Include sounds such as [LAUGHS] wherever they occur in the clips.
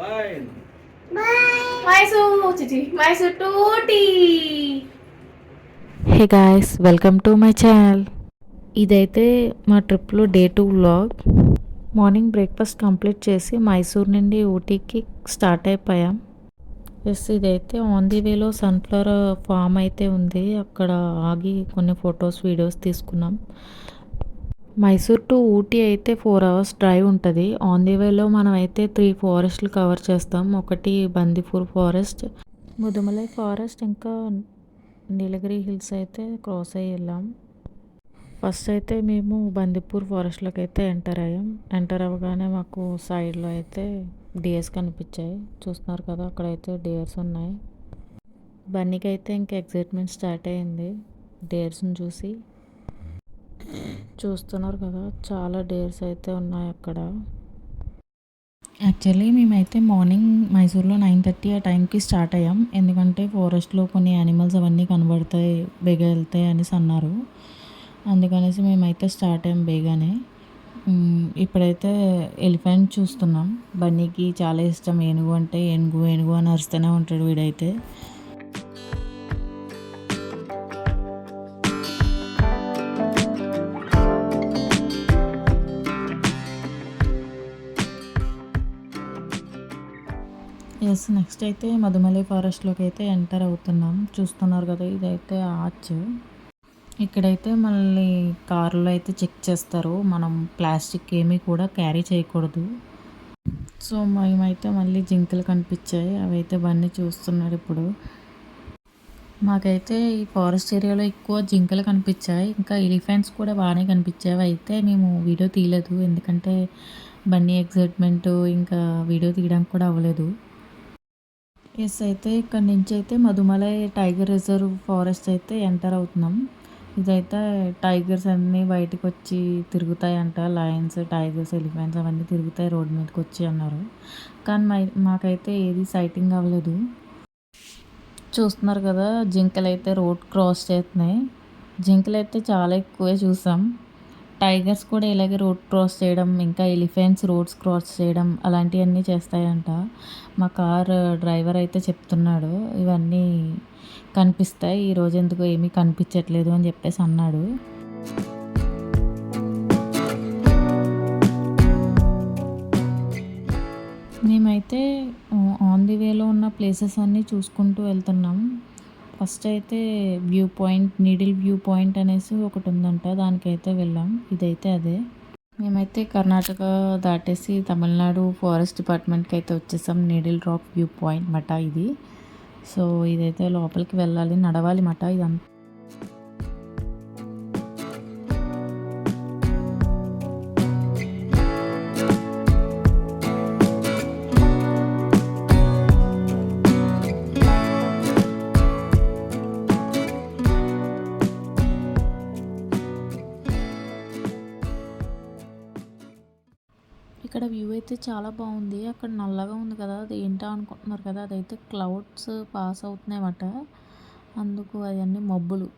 Bye మైసూ చిచి మైసూ tutti hey guys welcome to my channel ఇదైతే మా ట్రిప్లో day two vlog. Morning breakfast complete చేసి మైసూర్ నుండి ఊటీకి స్టార్ట్ అయిపోయాం. ఎస్ ఇదైతే ఆన్ ది వేలో సన్ఫ్లవర్ ఫామ్ అయితే ఉంది. అక్కడ ఆగి కొన్ని ఫొటోస్ వీడియోస్ తీసుకున్నాం. మైసూర్ టు ఊటీ అయితే ఫోర్ అవర్స్ డ్రైవ్ ఉంటుంది. ఆన్ ది వేలో మనం అయితే త్రీ ఫారెస్ట్లు కవర్ చేస్తాం. ఒకటి బందిపూర్ ఫారెస్ట్ ముదుమలై ఫారెస్ట్ ఇంకా నీలగిరి హిల్స్ అయితే క్రాస్ అయ్యి వెళ్ళాం. ఫస్ట్ అయితే మేము బందిపూర్ ఫారెస్ట్లోకి అయితే ఎంటర్ అయ్యాం. ఎంటర్ అవ్వగానే మాకు సైడ్లో అయితే డియర్స్ కనిపించాయి. చూస్తున్నారు కదా అక్కడైతే డియర్స్ ఉన్నాయి. బన్నీకి అయితే ఇంక ఎగ్జైట్మెంట్ స్టార్ట్ అయింది డేర్స్ని చూసి చూస్తున్నారు కదా చాలా డేర్స్ అయితే ఉన్నాయి అక్కడ. యాక్చువల్లీ మేమైతే మార్నింగ్ మైసూర్లో నైన్ థర్టీ ఆ టైంకి స్టార్ట్ అయ్యాం. ఎందుకంటే ఫారెస్ట్లో కొన్ని యానిమల్స్ అవన్నీ కనబడతాయి బేగా వెళ్తాయి అనేసి అన్నారు. అందుకనేసి మేమైతే స్టార్ట్ అయ్యాం బేగానే. ఇప్పుడైతే ఎలిఫెంట్ చూస్తున్నాం. బన్నీకి చాలా ఇష్టం. ఏనుగు అంటే ఏనుగు ఏనుగు అని అరుస్తూనే ఉంటాడు వీడైతే. ఎస్ నెక్స్ట్ అయితే మధుమలై ఫారెస్ట్లోకి అయితే ఎంటర్ అవుతున్నాం. చూస్తున్నారు కదా ఇదైతే ఆర్చ్ ఇక్కడైతే మళ్ళీ కారులో అయితే చెక్ చేస్తారు. మనం ప్లాస్టిక్ ఏమీ కూడా క్యారీ చేయకూడదు. సో మేమైతే మళ్ళీ జింకలు కనిపించాయి. అవైతే బండి చూస్తున్నాడు ఇప్పుడు. మాకైతే ఈ ఫారెస్ట్ ఏరియాలో ఎక్కువ జింకలు కనిపించాయి. ఇంకా ఎలిఫెంట్స్ కూడా బాగానే కనిపించాయి. అయితే మేము వీడియో తీయలేదు. ఎందుకంటే బన్నీ ఎగ్జైట్మెంట్ ఇంకా వీడియో తీయడానికి కూడా అవ్వలేదు. ఎస్ అయితే ఇక్కడ నుంచి అయితే మధుమలై టైగర్ రిజర్వ్ ఫారెస్ట్ అయితే ఎంటర్ అవుతున్నాం. ఇదైతే టైగర్స్ అన్నీ బయటకు వచ్చి తిరుగుతాయంట. లయన్స్ టైగర్స్ ఎలిఫెంట్స్ అవన్నీ తిరుగుతాయి రోడ్ మీదకి వచ్చి అన్నారు. కానీ మై మాకైతే ఏది సైటింగ్ అవ్వలేదు. చూస్తున్నారు కదా జింకలు అయితే రోడ్ క్రాస్ చేస్తున్నాయి. జింకలు అయితే చాలా ఎక్కువే చూసాం. టైగర్స్ కూడా ఇలాగే రోడ్ క్రాస్ చేయడం ఇంకా ఎలిఫెంట్స్ రోడ్స్ క్రాస్ చేయడం అలాంటివన్నీ చేస్తాయంట. మా కార్ డ్రైవర్ అయితే చెప్తున్నాడు ఇవన్నీ కనిపిస్తాయి ఈ రోజు ఎందుకు ఏమీ కనిపించట్లేదు అని చెప్పేసి అన్నాడు. మేమైతే ఆన్ ది వేలో ఉన్న ప్లేసెస్ అన్నీ చూసుకుంటూ వెళ్తున్నాం. ఫస్ట్ అయితే view point needle view point అనేసి ఒకటి ఉందంట. దానికైతే వెళ్ళాం. ఇదైతే అదే. మేమైతే కర్ణాటక దాటేసి తమిళనాడు ఫారెస్ట్ డిపార్ట్మెంట్కి అయితే వచ్చేసాం. నీడిల్ డ్రాప్ వ్యూ పాయింట్ మట ఇది. సో ఇదైతే లోపలికి వెళ్ళాలి నడవాలి మట ఇదంతా. ఇక్కడ వ్యూ అయితే చాలా బాగుంది. అక్కడ నల్లగా ఉంది కదా అది ఏంటో అనుకుంటున్నారు కదా అదైతే క్లౌడ్స్ పాస్ అవుతున్నాయన్నమాట. అందుకు అవన్నీ మబ్బులు.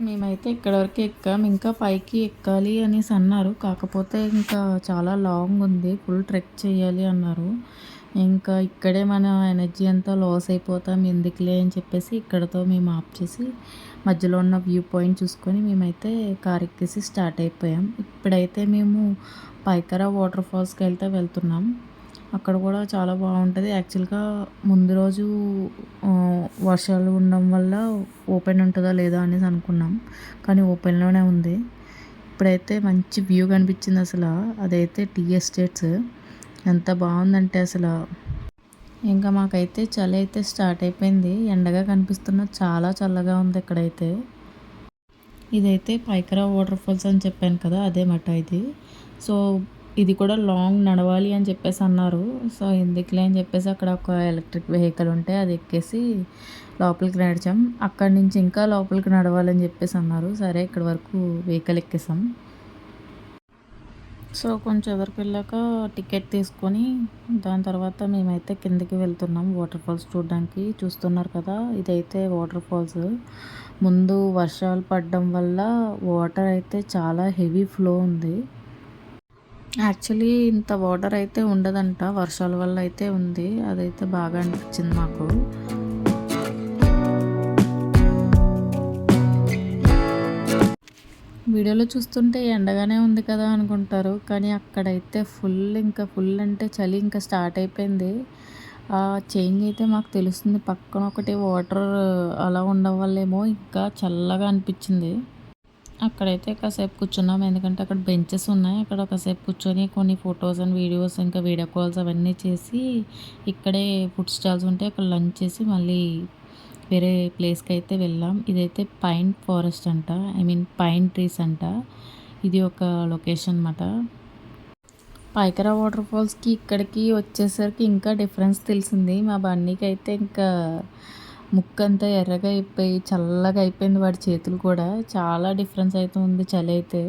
మేమైతే ఇక్కడ వరకు ఎక్కాం. ఇంకా పైకి ఎక్కాలి అనేసి అన్నారు. కాకపోతే ఇంకా చాలా లాంగ్ ఉంది. ఫుల్ ట్రెక్ చేయాలి అన్నారు. ఇంకా ఇక్కడే మన ఎనర్జీ అంతా లాస్ అయిపోతాం ఎందుకులే అని చెప్పేసి ఇక్కడతో మేము ఆఫ్ చేసి మధ్యలో ఉన్న వ్యూ పాయింట్ చూసుకొని మేమైతే కార్ ఎక్కేసి స్టార్ట్ అయిపోయాం. ఇప్పుడైతే మేము పైకరా వాటర్ ఫాల్స్కి వెళ్తే వెళ్తున్నాం. అక్కడ కూడా చాలా బాగుంటుంది. యాక్చువల్గా ముందు రోజు వర్షాలు ఉండడం వల్ల ఓపెన్ ఉంటుందా లేదా అనేసి అనుకున్నాం. కానీ ఓపెన్లోనే ఉంది. ఇప్పుడైతే మంచి వ్యూ కనిపించింది అసలు. అదైతే టీ ఎస్టేట్స్. ఎంత బాగుందంటే అసలు. ఇంకా మాకైతే చలి అయితే స్టార్ట్ అయిపోయింది. ఎండగా కనిపిస్తున్న చాలా చల్లగా ఉంది ఇక్కడైతే. ఇదైతే పైకరా వాటర్ ఫాల్స్ అని చెప్పాను కదా అదే మట ఇది. సో ఇది కూడా లాంగ్ నడవాలి అని చెప్పేసి అన్నారు. సో ఎందుకులే అని చెప్పేసి అక్కడ ఒక ఎలక్ట్రిక్ వెహికల్ ఉంటే అది ఎక్కేసి లోపలికి నడిచాం. అక్కడి నుంచి ఇంకా లోపలికి నడవాలని చెప్పేసి అన్నారు. సరే ఇక్కడ వరకు వెహికల్ ఎక్కేసాం. సో కొంచెం ఎదురుకు వెళ్ళాక టికెట్ తీసుకొని దాని తర్వాత మేమైతే కిందకి వెళ్తున్నాం. వాటర్ ఫాల్స్ చూడడానికి చూస్తున్నారు కదా ఇదైతే వాటర్ ఫాల్స్. ముందు వర్షాలు పడడం వల్ల వాటర్ అయితే చాలా హెవీ ఫ్లో ఉంది. యాక్చువల్లీ ఇంత వాటర్ అయితే ఉండదంట వర్షాల వల్ల అయితే ఉంది. అదైతే బాగా అనిపించింది మాకు. వీడియోలో చూస్తుంటే ఎండగానే ఉంది కదా అనుకుంటారు. కానీ అక్కడైతే ఫుల్ ఇంకా ఫుల్ అంటే చలి ఇంకా స్టార్ట్ అయిపోయింది. ఆ చేంజ్ అయితే మాకు తెలుస్తుంది. పక్కన ఒకటి వాటర్ అలా ఉండడం వల్లేమో ఇంకా చల్లగా అనిపించింది. అక్కడైతే కాసేపు కూర్చున్నాం. ఎందుకంటే అక్కడ బెంచెస్ ఉన్నాయి. అక్కడ ఒకసేపు కూర్చొని కొన్ని ఫొటోస్ అండ్ వీడియోస్ ఇంకా వీడియో కాల్స్ అవన్నీ చేసి ఇక్కడే ఫుడ్ స్టాల్స్ ఉంటే అక్కడ లంచ్ చేసి మళ్ళీ వేరే ప్లేస్కి అయితే వెళ్ళాం. ఇదైతే పైన్ ఫారెస్ట్ అంట. ఐ మీన్ పైన్ ట్రీస్ అంట. ఇది ఒక లొకేషన్ అనమాట పైకరా వాటర్ ఫాల్స్కి ఇక్కడికి వచ్చేసరికి ఇంకా డిఫరెన్స్ తెలిసింది. మా బండికి అయితే ఇంకా ముక్కు అంతా ఎర్రగా అయిపోయి చల్లగా అయిపోయింది వాడి చేతులు కూడా. చాలా డిఫరెన్స్ అయితే ఉంది చలి అయితే.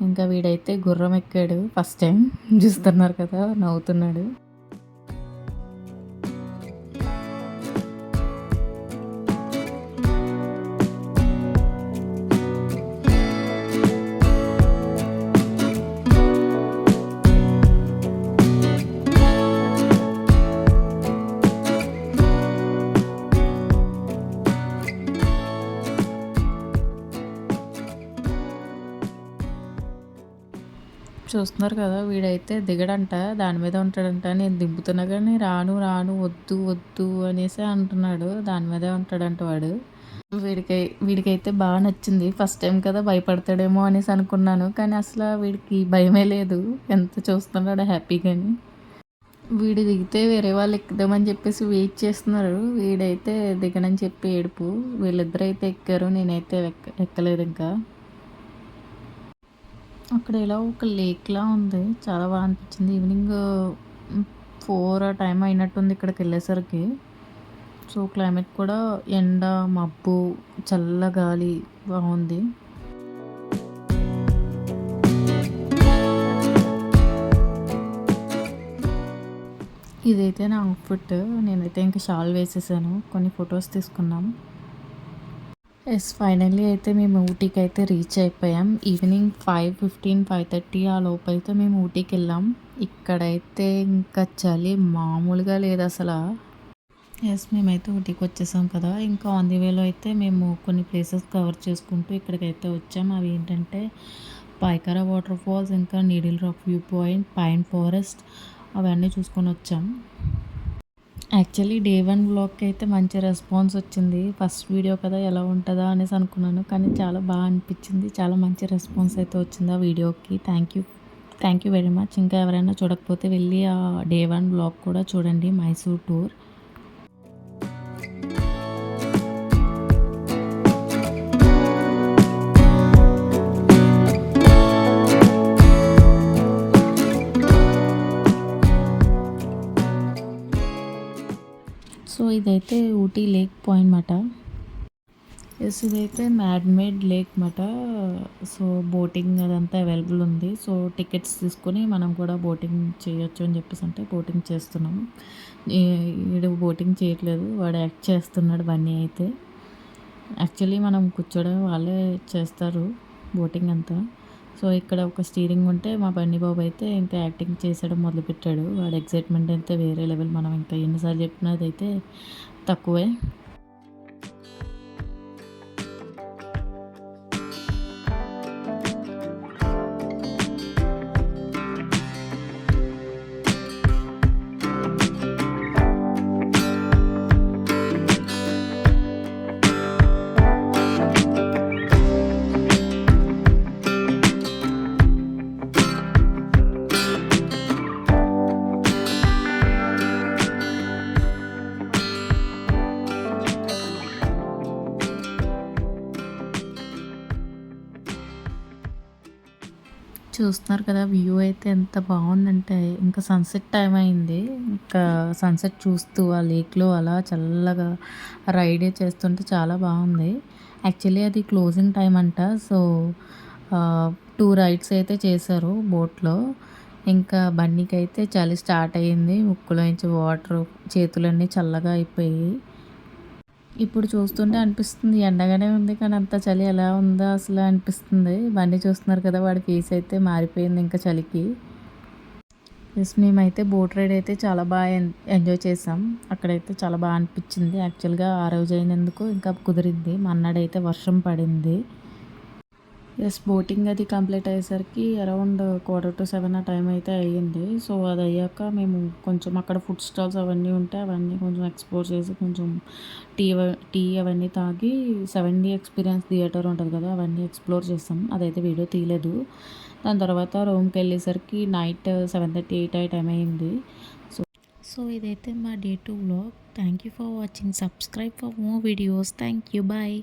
ఇంకా వీడైతే గుర్రం ఎక్కాడు ఫస్ట్ టైం. [LAUGHS] చూస్తున్నారు కదా నవ్వుతున్నాడు. చూస్తున్నారు కదా వీడైతే దిగడంట దాని మీద ఉంటాడంట నేను దింపుతున్నా కానీ రాను రాను వద్దు వద్దు అనేసి అంటున్నాడు. దాని మీదే ఉంటాడంట వాడు. వీడికి వీడికైతే బాగా నచ్చింది. ఫస్ట్ టైం కదా భయపడతాడేమో అనేసి అనుకున్నాను. కానీ అసలు వీడికి భయమే లేదు. ఎంత చూస్తున్నాడు హ్యాపీగాని వీడు దిగితే వేరే వాళ్ళు ఎక్కుదామని చెప్పేసి వెయిట్ చేస్తున్నారు. వీడైతే దిగనని చెప్పి ఏడుపు. వీళ్ళిద్దరైతే ఎక్కారు. నేనైతే ఎక్క ఎక్కలేదు ఇంకా. అక్కడ ఇలా ఒక లేక్లా ఉంది. చాలా బాగా అనిపించింది. ఈవినింగ్ ఫోర్ ఆ టైం అయినట్టుంది ఇక్కడికి వెళ్ళేసరికి. సో క్లైమేట్ కూడా ఎండ మబ్బు చల్ల గాలి బాగుంది ఇదైతే నా అవుట్ఫిట్ నేనైతే ఇంకా షాల్ వేసేసాను. కొన్ని ఫొటోస్ తీసుకున్నాం. ఎస్ ఫైనల్లీ అయితే మేము ఊటీకి అయితే రీచ్ అయిపోయాం. Evening five fifteen five thirty ఆ లోపు అయితే మేము ఊటీకి వెళ్ళాం ఇక్కడైతే ఇంకా చలి మామూలుగా లేదు అసలు. ఎస్ మేమైతే ఊటీకి వచ్చేసాం కదా. ఇంకా ఆన్ ది వేలో అయితే మేము కొన్ని ప్లేసెస్ కవర్ చేసుకుంటూ ఇక్కడికైతే వచ్చాం. అవి ఏంటంటే పైకరా వాటర్ ఫాల్స్ ఇంకా needle rock view point pine forest అవన్నీ చూసుకొని వచ్చాం. యాక్చువల్లీ డే వన్ బ్లాగ్కి అయితే మంచి రెస్పాన్స్ వచ్చింది. ఫస్ట్ వీడియో కదా ఎలా ఉంటుందా అనేసి అనుకున్నాను. కానీ చాలా బాగా అనిపించింది. చాలా మంచి రెస్పాన్స్ అయితే వచ్చింది ఆ వీడియోకి. Thank you. Thank you very much. ఇంకా ఎవరైనా చూడకపోతే వెళ్ళి ఆ డే వన్ బ్లాగ్ కూడా చూడండి మైసూర్ టూర్. సో ఇదైతే ఊటీ లేక్ పాయింట్ మాట. ఎస్ ఇదైతే మ్యాడ్మేడ్ లేక్ మాట. సో బోటింగ్ అదంతా అవైలబుల్ ఉంది. సో టికెట్స్ తీసుకొని మనం కూడా బోటింగ్ చేయొచ్చు అని చెప్పేసి అంటే బోటింగ్ చేస్తున్నాం. వీడు బోటింగ్ చేయట్లేదు. వాడు యాక్ట్ చేస్తున్నాడు బన్నీ అయితే. యాక్చువల్లీ మనం కూర్చోడం వాళ్ళే చేస్తారు బోటింగ్ అంతా. సో ఇక్కడ ఒక స్టీరింగ్ ఉంటే మా బండి బాబు అయితే ఇంకా యాక్టింగ్ చేసడం మొదలుపెట్టాడు. వాడు ఎగ్జైట్మెంట్ అయితే వేరే లెవెల్. మనం ఇంకా ఎన్నిసార్లు చెప్పినది అయితే తక్కువే. చూస్తున్నారు కదా వ్యూ అయితే ఎంత బాగుందంటే ఇంకా సన్సెట్ టైం అయింది. ఇంకా సన్సెట్ చూస్తూ ఆ లేక్లో అలా చల్లగా రైడ్ చేస్తుంటే చాలా బాగుంది. యాక్చువల్లీ అది క్లోజింగ్ టైం అంట. సో టూ రైడ్స్ అయితే చేశారు బోట్లో ఇంకా బండికి అయితే చలి స్టార్ట్ అయ్యింది. ముక్కులోంచి వాటర్ చేతులన్నీ చల్లగా అయిపోయి ఇప్పుడు చూస్తుంటే అనిపిస్తుంది ఎండగానే ఉంది కానీ అంత చలి ఎలా ఉందో అసలు అనిపిస్తుంది. బండి చూస్తున్నారు కదా వాడి ఫేస్ అయితే మారిపోయింది ఇంకా చలికి. ఎస్ మేమైతే బోట్ రైడ్ అయితే చాలా బాగా ఎంజాయ్ చేసాం. అక్కడైతే చాలా బాగా అనిపించింది. యాక్చువల్గా ఆ రోజు అయినందుకు ఇంకా కుదిరింది మన్నాడైతే వర్షం పడింది. ఎస్ బోటింగ్ అది కంప్లీట్ అయ్యేసరికి అరౌండ్ క్వార్టర్ టు సెవెన్ ఆ టైం అయితే అయ్యింది. సో అది అయ్యాక మేము కొంచెం అక్కడ ఫుడ్ స్టాల్స్ అవన్నీ ఉంటే అవన్నీ కొంచెం ఎక్స్ప్లోర్ చేసి కొంచెం టీ టీ అవన్నీ తాగి సెవెన్ డి ఎక్స్పీరియన్స్ థియేటర్ ఉంటుంది కదా అవన్నీ ఎక్స్ప్లోర్ చేస్తాం. అదైతే వీడియో తీయలేదు. దాని తర్వాత రూమ్కి వెళ్ళేసరికి నైట్ సెవెన్ థర్టీ ఎయిట్ అయ్యే టైం అయింది సో సో ఇదైతే మా day two blog thank you for watching subscribe for more videos thank you bye